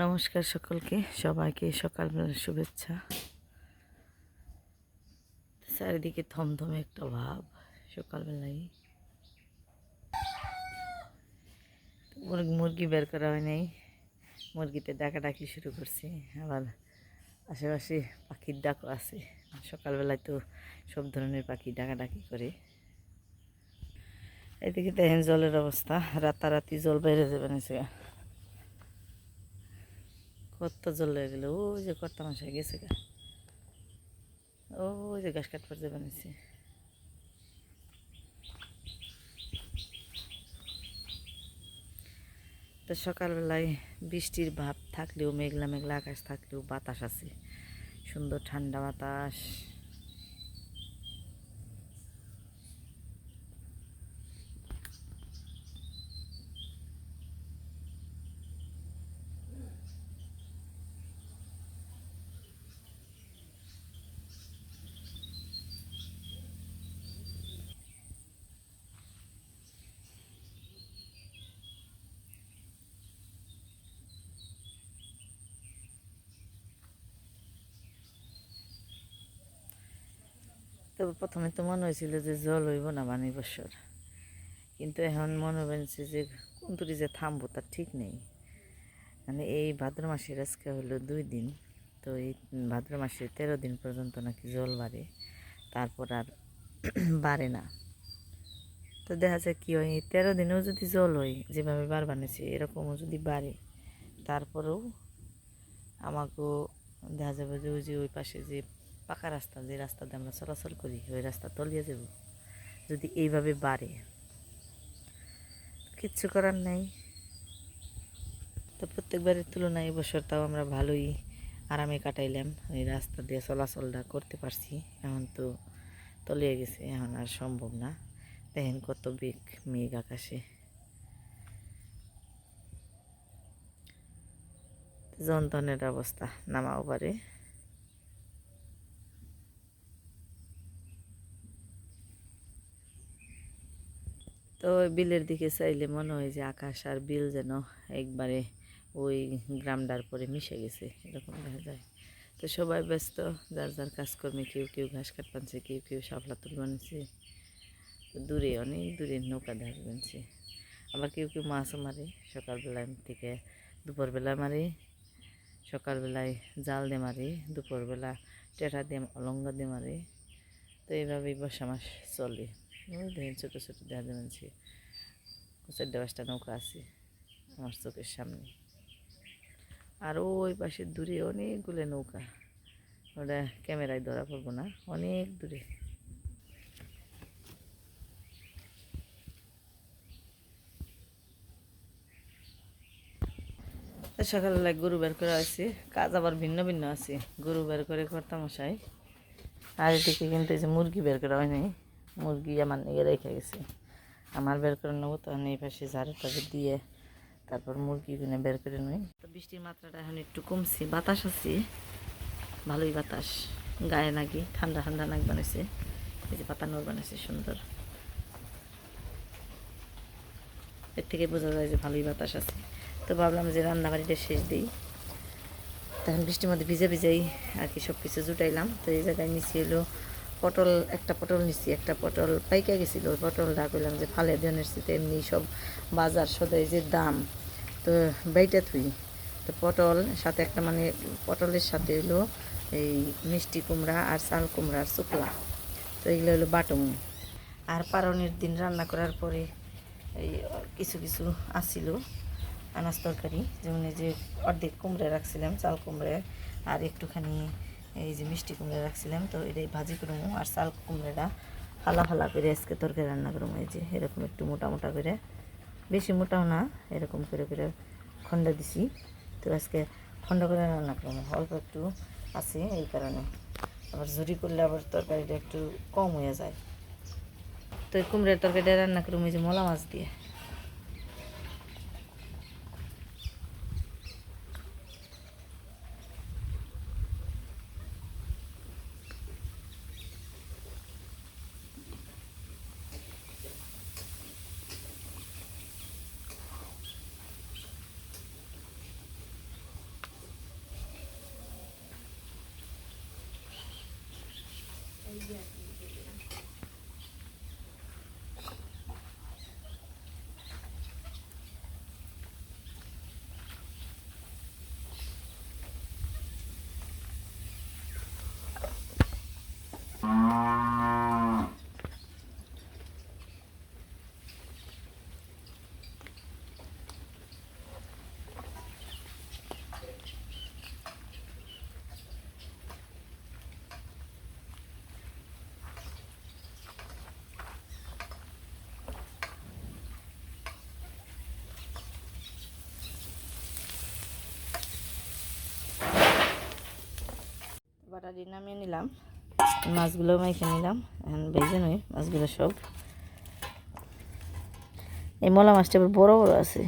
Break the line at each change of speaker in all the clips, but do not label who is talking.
নমস্কার সকলকে, সবাইকে সকালবেলার শুভেচ্ছা। চারিদিকে থমথমে একটা ভাব সকালবেলায় মুরগি বের করা হয় নাই। মুরগিতে ডাকাডাকি শুরু করছে। আবার আশেপাশে পাখির ডাকও আছে। সকালবেলায় তো সব ধরনের পাখি ডাকাডাকি করে। এদিকে দেখেন জলের অবস্থা। রাতারাতি জল বেড়ে যাবে নিচে। কত জল হয়ে গেল। ওই যে কর্তা মাসে গেছে গা। ও যে গাছ কাটবার যাবে বানিয়েছে তো সকালবেলায় বৃষ্টির ভাব থাকলেও, মেঘলা মেঘলা আকাশ থাকলেও বাতাস আছে। সুন্দর ঠান্ডা বাতাস। তবে প্রথমে তো মনে হয়েছিল যে জল হইব না বানি বছর। কিন্তু এখন মনে হয়েছে যে কোন যে থামবো তার ঠিক নেই। মানে এই ভাদ্র মাসের আজকে হলো দুই দিন, তো এই ভাদ্র মাসের তেরো দিন পর্যন্ত নাকি জল বাড়ে, তারপর আর বাড়ে না। তো দেখা যায় কী হয়, এই তেরো দিনেও যদি জল হয়, যেভাবে বার বানিয়েছে এরকমও যদি বাড়ে, তারপরেও আমাকেও দেখা যাবে যে ওই যে ওই পাশে যে পাকা রাস্তা যে রাস্তা দিয়ে আমরা চলাচল করি, ওই রাস্তা তলিয়ে যাব। যদি এইভাবে বাড়ে, কিচ্ছু করার নেই। তো প্রত্যেকবারের তুলনায় এবছর তাও আমরা ভালোই আরামে কাটাইলাম। ওই রাস্তা দিয়ে চলাচলটা করতে পারছি, এখন তো তলিয়ে গেছে, এখন আর সম্ভব না। দেখেন কত বেগ, মেঘ আকাশে। যন্ত্রণের অবস্থা, নামাও পারে। তো বিলের দিকে চাইলে মনে হয় যে আকাশ আর বিল যেন একবারে ওই গ্রামডার পরে মিশে গেছে, এরকম দেখা যায়। তো সবাই ব্যস্ত, যার যার কাজকর্মে কেউ কেউ ঘাস কাট বানছে, কেউ কেউ শাপলা তুল বানিয়েছে তো দূরে, অনেক দূরে নৌকা দেখা বানছে আবার কেউ কেউ মাছও মারে, সকালবেলায় থেকে দুপুরবেলা মারে, সকালবেলায় জাল দিয়ে মারে, দুপুরবেলা টেটা দিয়ে, অলঙ্গা দিয়ে মারে। তো এইভাবেই বর্ষা মাস চলে। দেখেন ছোটো ছোটো দেখা যাচ্ছে চারটে পাঁচটা নৌকা আছে আমার চোখের সামনে। আর ওই পাশের দূরে অনেকগুলো নৌকা। ওটা ক্যামেরায় ধরা পড়ব না, অনেক দূরে। সকালবেলায় গরু বের করে আছে কাজ আবার ভিন্ন ভিন্ন আছে। গরু বের করে করতাম মশাই। আর এদিকে কিন্তু এই যে মুরগি বের করা হয় নাই মুরগি আমার নিয়ে রেখে গেছে। আমার বের করে নেব, তখন এই পাশে ঝাড়ু দিয়ে তারপর মুরগি কিনে বের করে নিই। তো বৃষ্টির মাত্রাটা এখন একটু কমছে, বাতাস আছে, ভালোই বাতাস। গায়ে নাকি ঠান্ডা ঠান্ডা নাক বানাইছে, এই যে পাতা নোর বানাইছে, সুন্দর। এর থেকে বোঝা যায় যে ভালোই বাতাস আছে। তো ভাবলাম যে রান্নাবাড়িটা শেষ দিই। তখন বৃষ্টির মধ্যে ভিজে ভিজেই আর কি সব কিছু জুটাইলাম। তো এই জায়গায় নিচে এলো পটল, একটা পটল নিচ্ছি একটা পটল পাইকা গেছিল, ওই পটলটা কইলাম যে ফালে দিয়ে নিচ্ছি তো এমনি সব বাজার সদাই যে দাম, তো বাইটা থুই। তো পটল, সাথে একটা মানে পটলের সাথে হলো এই মিষ্টি কুমড়া আর চাল কুমড়া আর শুকলা। তো এগুলো হলো বাটুম আর পারনের দিন রান্না করার পরে এই কিছু কিছু আসছিল আনাজ তরকারি, যেমন যে অর্ধেক কুমড়ে রাখছিলাম, চাল কুমড়ে আর একটুখানি এই যে মিষ্টি কুমড়ে রাখছিলাম, তো এটাই ভাজি করব আর চাল কুমড়েটা ফালা ফালা করে আজকে তরকারি রান্না করব এই যে এরকম একটু মোটা মোটা করে, বেশি মোটাও না, এরকম করে করে খন্ড দিছি। তো আজকে খন্ড করে রান্না করব অল্প একটু আছে এই কারণে। আবার ঝুরি করলে আবার তরকারিটা একটু কম হয়ে যায়। তো এই কুমড়ের তরকারিটা রান্না করব এই যে মলা মাছ দিয়ে। বাটারি নামিয়ে নিলাম। মাছগুলো মেখে নিলাম। ভেজে নই, মাছগুলো সব। এই মলা মাছটা বড় বড় আছে।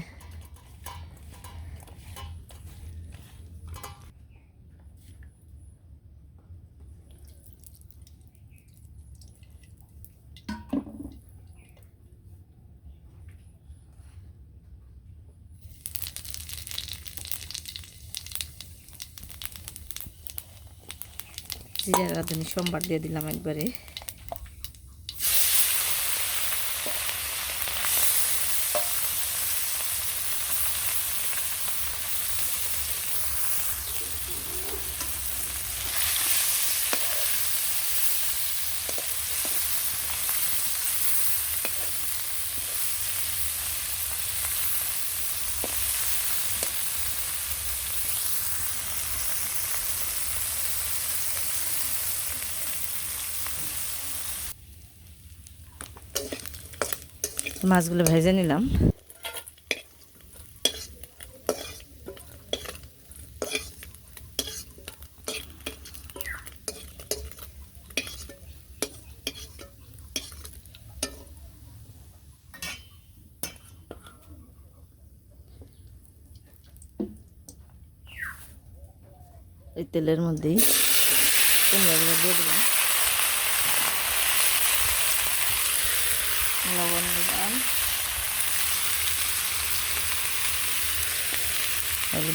জিরা রাঁধুনি সোমবার দিয়ে দিলাম একবারে। মাছগুলো ভেজে নিলাম। এই তেলের মধ্যেই কুমড়াগুলো দিয়ে দিলাম লবণ দিলাম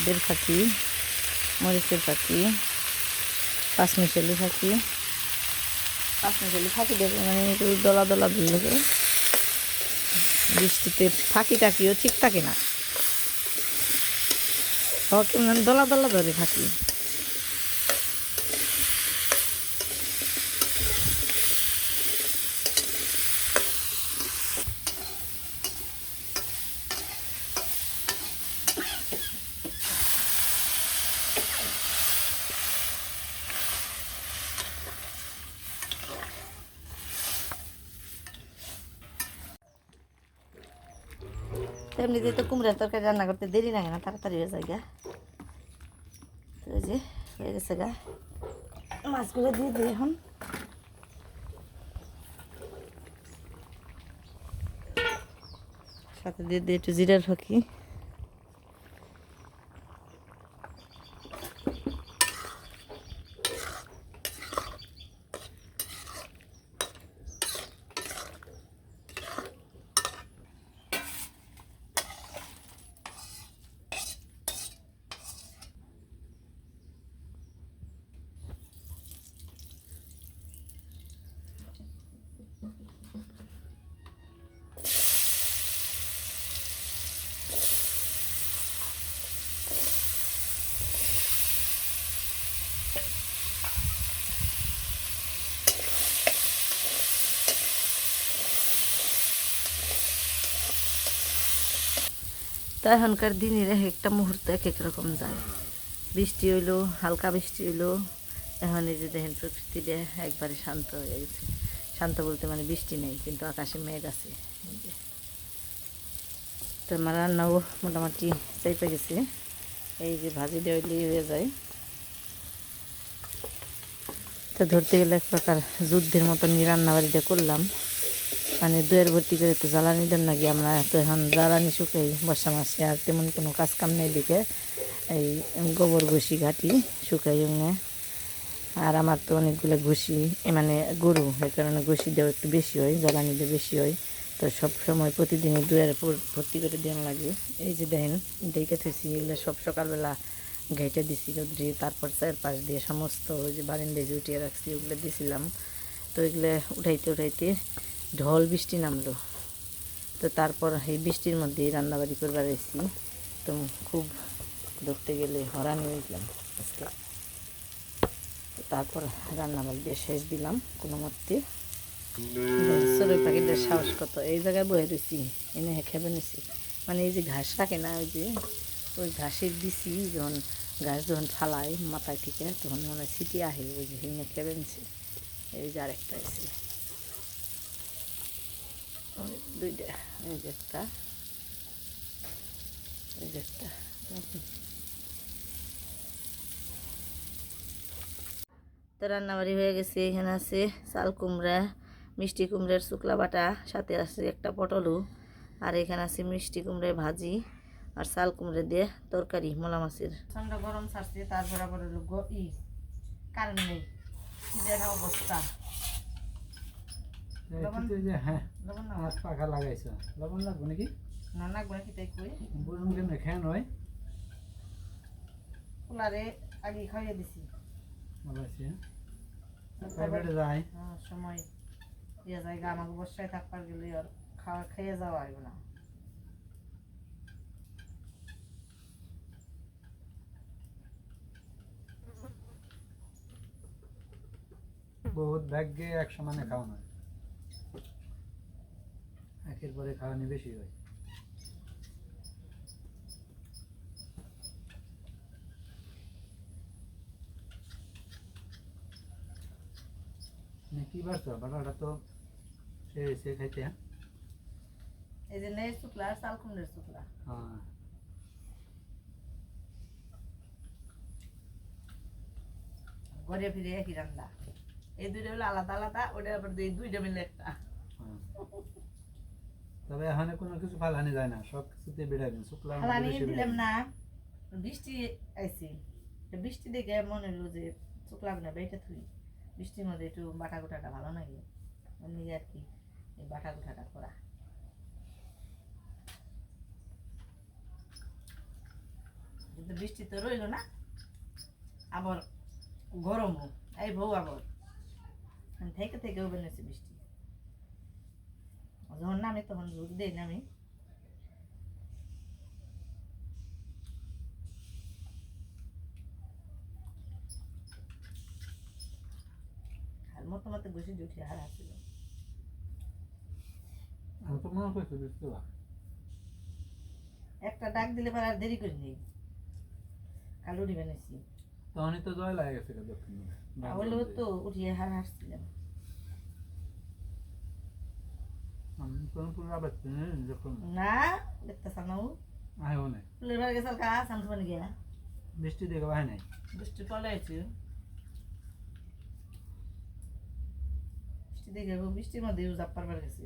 হলুদের ফাঁকি, মরিচের ফাঁকি পাঁচমিশালি ফাঁকি। পাঁচমিশালি ফাঁকি দেবো মানে একটু দলা দলা করে বৃষ্টিতে ফাঁকি টাকিও ঠিক থাকে না। কেমন দলা দলা ধরে ফাঁকি। এমনিতে তো কুমড়ার তরকারি রান্না করতে দেরি লাগে না, তাড়াতাড়ি হয়ে যায় গা। যে, হয়ে গেছে গা। মাছগুলো দিয়ে দিই এখন। সাথে দিয়ে দিয়ে একটু জিরার ফাঁকি। এখনকার দিনের এক একটা মুহূর্ত এক এক রকম যায়। বৃষ্টি হইল, হালকা বৃষ্টি হইল, এখন এই যে দেখেন প্রকৃতিটা একবারে শান্ত হয়ে গেছে। শান্ত বলতে মানে বৃষ্টি নেই, কিন্তু আকাশে মেঘ আছে। তো আমার রান্নাও মোটামুটি চাইপে গেছে। এই যে ভাজি দেওয়ালি হয়ে যায়। তো ধরতে গেলে এক প্রকার যুদ্ধের মতন রান্না বাড়িটা করলাম। মানে দুয়ের ভর্তি করে তো জ্বালানি দেন নাকি আমরা তো এখন জ্বালানি শুকাই, বর্ষা মাসে আর তেমন কোনো কাজ কাম নেই দিকে এই গোবর ঘষি, ঘাটি শুকাই এমনি। আর আমার তো অনেকগুলো ঘুষি মানে গরু এই কারণে ঘুষি দেওয়া একটু বেশি হয়, জ্বালানি দিয়ে বেশি হয়। তো সব সময় প্রতিদিনই দুয়ের ভর্তি করে দেওয়া লাগে। এই যে দেখেন, দেখে থেছি এগুলো সব সকালবেলা ঘেটে দিছি রোদ্রে, তারপর চারপাশ দিয়ে সমস্ত ওই যে বারিন্দায় যে উঠিয়ে রাখছি, ওগুলো দিছিলাম। তো এগুলো উঠাইতে উঠাইতে ঢল বৃষ্টি নামলো। তো তারপর এই বৃষ্টির মধ্যেই রান্নাবাড়ি করবার এসেছি তো খুব ধরতে গেলে হরান হয়েছিলাম আজকে। তো তারপর রান্নাবাড়ি দিয়ে শেষ দিলাম কোনো মতে। পাখিটার সাহস কত? এই জায়গায় বয়ে রয়েছি এনে খেবে নিছি। মানে এই যে ঘাস রাখে না, ওই যে, ওই ঘাসের দিছি, যখন ঘাস যখন ফালাই মাথায় থেকে, তখন মানে সিটি আহে ওই যে এনে খেবে নিছি। এই যে আরেকটা ওই দুইটা এই তো রান্নাবাড়ি হয়ে গেছে এখানে আছে চাল কুমড়া মিষ্টি কুমড়ার শুকলা বাটা সাথে আছে একটা পটলও আর এখানে আছে মিষ্টি কুমড়ার ভাজি আর চাল কুমড়া দিয়ে তরকারি মোলা মাছের ঠান্ডা গরম ছাড়ছে তারপর আবার ই কারেন্ট নেই অবস্থা
হ্যাঁ। হাত পাখা লাগাইছো। লবণ লাগবে নাকি?
না না গুণা কি তাই কই?
বুঝুন খেয়ে নয়
আগে খাইয়ে দিছি।
ভালো আছে প্রাইভেটে যায়।
হ্যাঁ, সময়। ইয়ে জায়গা আমাকে বর্ষায় থাকবার গেলে আর খাওয়া খেয়ে যাওয়া হইব না।
বহুত ভাগ্যে এক সমানে খাওয়া নয় একের পরে খাওয়ানি বেশি হয়। মানে কি বাড়ছো? বাটাটা তো সে সে খাইতে হ্যাঁ?
এই যে নেই শুকলা আর চাল কুমড়ের শুকলা।
হ্যাঁ।
ঘরে ফিরে একই রান্না। এই দুইটা হলো আলাদা আলাদা ওটা আবার এই দুইটা মিলে একটা।
তবে এখানে কোনো কিছু ফালানি যায় না সব কিছুতে বেড়াবেন শুক্লা
হালানি দিলাম না বৃষ্টি আইছি। তো বৃষ্টি দেখে মনে হলো যে শুকলা না বেটা থুই বৃষ্টির মধ্যে একটু বাটা গোটাটা ভালো লাগে এমনি আর কি এই বাটা গোটাটা করা। কিন্তু বৃষ্টি তো রইল না আবার গরমও এই বউ আবার। থেকে থেকেও বেনেছে বৃষ্টি। যখন নামে তখন ঝুঁক দেই নামি মতো মতো বসে
মনে করছি
একটা ডাক দিলে পরে আর দেরি করি নেই। কালুরি বানিয়েছি
তখনই তো জয় লাগে গেছে
তো উঠিয়ে হার হাসছিলাম
আমি কোনো পুরো আবার যখন
না দেখতে সানাও
আয়ও নাই
বাড়ি গেছাল কা সান্ত বানি গিয়া।
বৃষ্টি দেখে ভাই নাই।
বৃষ্টি পলে আছে। বৃষ্টি দেখে বৃষ্টির মধ্যে জাপ পারবার গেছে।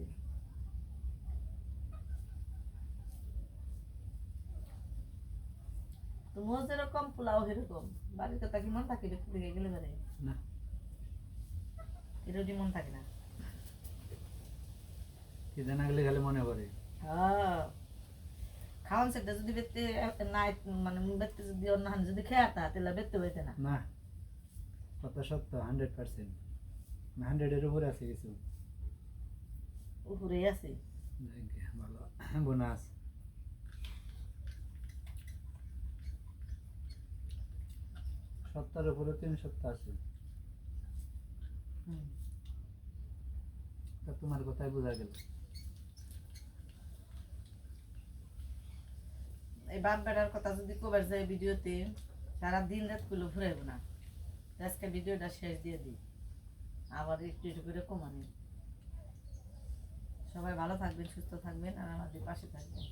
তুমিও যেরকম পোলাও সেরকম। বাড়িতে তাকে মন থাকে? দেখতে দেখে গেলে পারে
না।
এরকম মন থাকে না?
কি জানা গেলে খালি মনে
হ্যাঁ খাওয়ান সেটা যদি বেতে নাই মানে বেতে যদি অন্য হান যদি খেয়ে আতা তাহলে বেতে হইতে না।
না কথা সত্য হান্ড্রেড পার্সেন্ট হান্ড্রেডের উপরে আছে কিছু।
উপরে আছে।
ভালো। বোনাস সত্তর উপরে তিন সপ্তাহ আছে। তা তোমার কথাই বোঝা গেল।
এই বাপ বেড়ার কথা যদি কবার যায় ভিডিওতে, সারা দিন রাত কুলো ফুরাইব না। আজকে ভিডিওটা শেষ দিয়ে দিই। আবার একটু একটু করে কমানি। সবাই ভালো থাকবেন, সুস্থ থাকবেন, আর আমাদের পাশে থাকবেন।